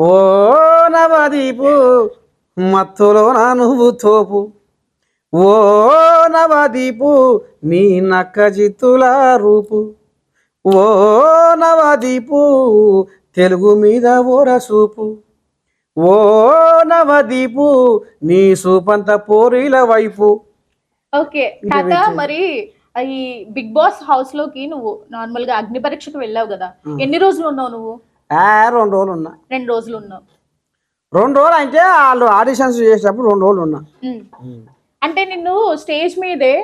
ఓ నవదీపు మత్తులో నా నువ్వు తోపు. ఓ నవదీపు నీ నక్క జిత్తుల రూపు. ఓ నవదీపు తెలుగు మీద ఓర సూపు ఓ నవదీపు నీ సూపంత పోరీల వైపు. ఓకే తాత మరి ఈ బిగ్ బాస్ హౌస్లోకి నువ్వు నార్మల్గా అగ్ని పరీక్షకు వెళ్ళావు కదా. ఎన్ని రోజులు ఉన్నావు నువ్వు? రెండు రోజులు ఉన్నా రెండు రోజులు ఉన్నావు రెండు రోజులు అంటే వాళ్ళు ఆడిషన్స్ చేసేటప్పుడు రెండు రోజులు ఉన్నా. అంటే నిన్ను స్టేజ్ మీదే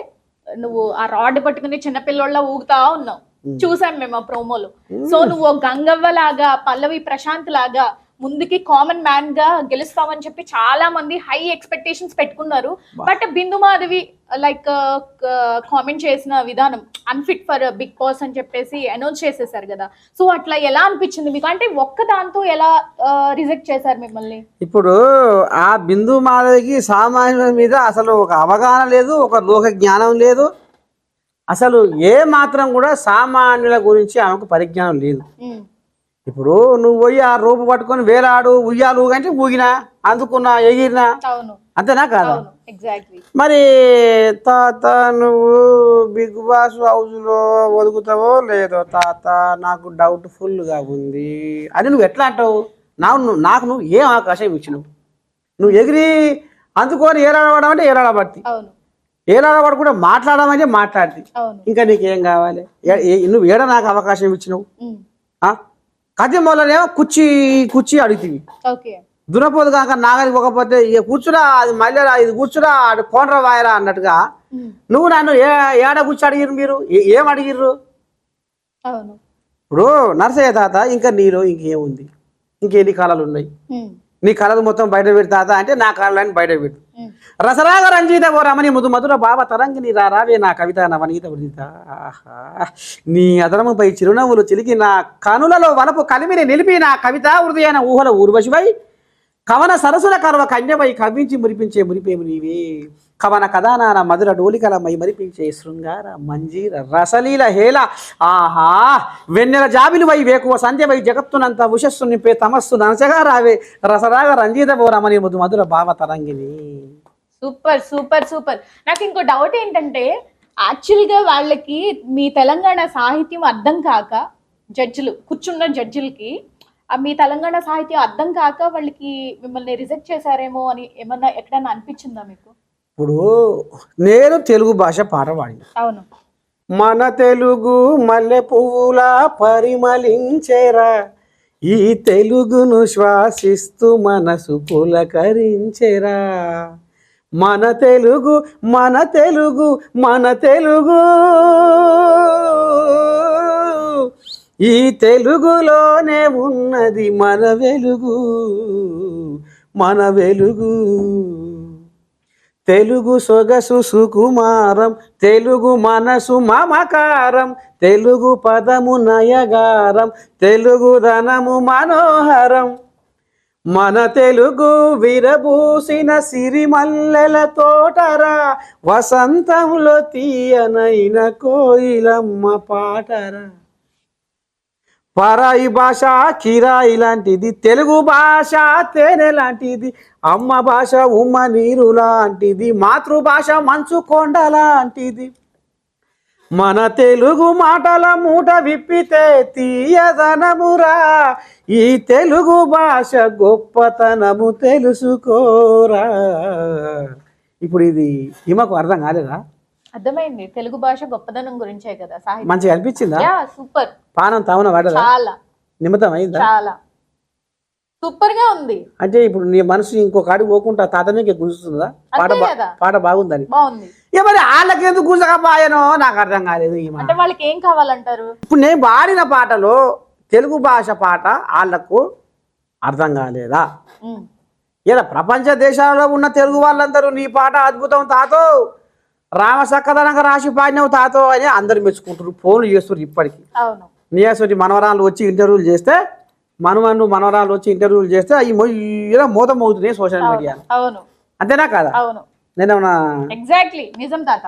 నువ్వు ఆ రాడ్ పట్టుకుని చిన్నపిల్లోళ్ళ ఊగుతా ఉన్నావు. చూసాం మేము ఆ ప్రోమోలో. సో నువ్వు గంగవ్వ లాగా పల్లవి ప్రశాంత్ లాగా ముందుకి కామన్ మ్యాన్గా గెలుస్తావని చెప్పి చాలా మంది హై ఎక్స్పెక్టేషన్స్ పెట్టుకున్నారు. But Bindu Madhavi like comment చేసిన విధానం అన్ఫిట్ ఫర్ బిగ్ బాస్ అని చెప్పేసి అనౌన్స్ చేసేసారు కదా. సో అట్లా ఎలా అనిపించింది మీకు? అంటే ఒక్క దాంతో ఎలా రిజెక్ట్ చేశారు మిమ్మల్ని? ఇప్పుడు ఆ బిందు మాధవికి సామాన్యుల మీద అసలు ఒక అవగాహన లేదు ఒక లోక జ్ఞానం లేదు. అసలు ఏ మాత్రం కూడా సామాన్యుల గురించి ఆమెకు పరిజ్ఞానం లేదు. ఉమ్, ఇప్పుడు నువ్వు పోయి ఆ రూపు పట్టుకొని వేలాడు ఉయ్యాలు ఊగంటే ఊగినా అందుకున్నా ఎగిరినా? అంతేనా కాదా? మరి తాత నువ్వు బిగ్ బాస్ హౌస్లో ఒదుగుతావో లేదో తాత నాకు డౌట్ ఫుల్గా ఉంది. అని నువ్వు ఎట్లా అంటావు? నాకు నువ్వు నాకు నువ్వు ఏం అవకాశం ఇచ్చినావు? నువ్వు ఎగిరి అందుకొని ఏలాడబడడం అంటే అవును. ఏలాడబడి కూడా మాట్లాడమంటే మాట్లాడి ఇంకా నీకేం కావాలి? నువ్వు ఏడ నాకు అవకాశం ఇచ్చినావు? కథ మొదలనేమో కుర్చీ కుర్చీ అడుగుతీవి ఓకే. దురపోదు కాక నాగరికి పోకపోతే ఇక కూర్చురా అది మళ్ళీ ఇది కూర్చురా అటు కోనరా వాయరా అన్నట్టుగా నువ్వు నన్ను ఏ ఏడ కూర్చో అడిగిరు మీరు? ఏ- అడిగిర్రు? ఇప్పుడు నరసయ్య తాత ఇంకా నీలో ఇంకేముంది? ఇంకెన్ని కళలు ఉన్నాయి? నీ కళలు మొత్తం బయట పెడు తాత అంటే నా కళలని బయట పెట్టు. రసరాగ రంజిత ఓ రమణి ముదు మధుర భావ తరంగిని రా రావే నా కవిత నవనీత వృదిత ఆహా. నీ అదరముపై చిరునవ్వులు చిలికి నా కనులలో వలపు కలిమిని నిలిపి నా కవిత హృదయాన ఊహల ఊర్వశివై. కవన సరసుల కర్వ కన్యవై కవ్వించి మురిపించే మురిపేము నీవే కవన కథానాన మధుర డోలికలమై మరిపించే శృంగార మంజీర రసలీల హేల ఆహా వెన్నెల జాబిలువై వేకువ సంధ్యవై జగత్తునంత ఉషస్సు నింపే తమస్సు ననసగా రావే రసరాగ రంజీత బోరమని ముదు మధుర భావ తరంగిని సూపర్ సూపర్ సూపర్. నాకు ఇంకో డౌట్ ఏంటంటే యాక్చువల్గా వాళ్ళకి మీ తెలంగాణ సాహిత్యం అర్థం కాక జడ్జిలు కూర్చున్న జడ్జిలకి మీ తెలంగాణ సాహిత్యం అర్థం కాక వాళ్ళకి మిమ్మల్ని రిజెక్ట్ చేశారేమో అని ఏమన్నా ఎక్కడన్నా అనిపించిందా మీకు? ఇప్పుడు నేను తెలుగు భాష పాట పాడిన. అవును. మన తెలుగు మల్లె పువ్వుల పరిమళించేరా. ఈ తెలుగును శ్వాసిస్తూ మనసు పులకరించెరా. మన తెలుగు మన తెలుగు మన తెలుగు. ఈ తెలుగులోనే ఉన్నది మన వెలుగు మన వెలుగు. తెలుగు సొగసు సుకుమారం తెలుగు మనసు మమకారం తెలుగు పదము నయగారం తెలుగు ధనము మనోహరం. మన తెలుగు విరబూసిన సిరిమల్లెల తోటరా వసంతంలో తీయనైన కోయిలమ్మ పాటరా. పరాయి భాష కిరాయి లాంటిది. తెలుగు భాష తేనె లాంటిది. అమ్మ భాష ఉమ్మ నీరు లాంటిది. మాతృభాష మంచు కొండ లాంటిది. మన తెలుగు మాటల మూట విప్పితే తీయదనమురా. ఈ తెలుగు భాష గొప్పతనము తెలుసుకోరా. ఇప్పుడు ఇది ఈమెకు అర్థం కాలేదా? అర్థమైంది. తెలుగు భాష గొప్పదనం గురించే కదా సాహిత్యం. మంచిగా అనిపించిందా? Yeah super. పానం తవన పడదా? చాలా. నిమిత్తం అయిందా చాలా. సూపర్గా ఉంది. అంటే ఇప్పుడు నీ మనసు ఇంకో కాడికి పోకుండా తాత మీకే గుంజుతుందా? పాట అంతే బా- కదా. పాట బాగుందని. బాగుంది. మరి వాళ్ళకి ఎందుకు గుంజకపోయానో నాకు అర్థం కాలేదు ఈ మాట. అంటే వాళ్ళకి ఏం కావాలంటారు? ఇప్పుడు నేను పాడిన పాటలో తెలుగు భాష పాట వాళ్ళకు అర్థం కాలేదా? ఉమ్, ఇలా ప్రపంచ దేశాలలో ఉన్న తెలుగు వాళ్ళందరూ నీ పాట అద్భుతం తాతో. రామ సక్కదనంగా రాసి పాడినవు తాతో అని అందరు మెచ్చుకుంటారు ఫోన్లు చేస్తారు ఇప్పటికి. నీయాసోటి మనవరాలు వచ్చి ఇంటర్వ్యూలు చేస్తే మనవన్ను మనవరాలు వచ్చి ఇంటర్వ్యూలు చేస్తే అవి మొయ్యలా మోతం అవుతున్నాయి సోషల్ మీడియా అంతేనా కాదా? అవును. ఎగ్జాక్ట్లీ నిజం తాత.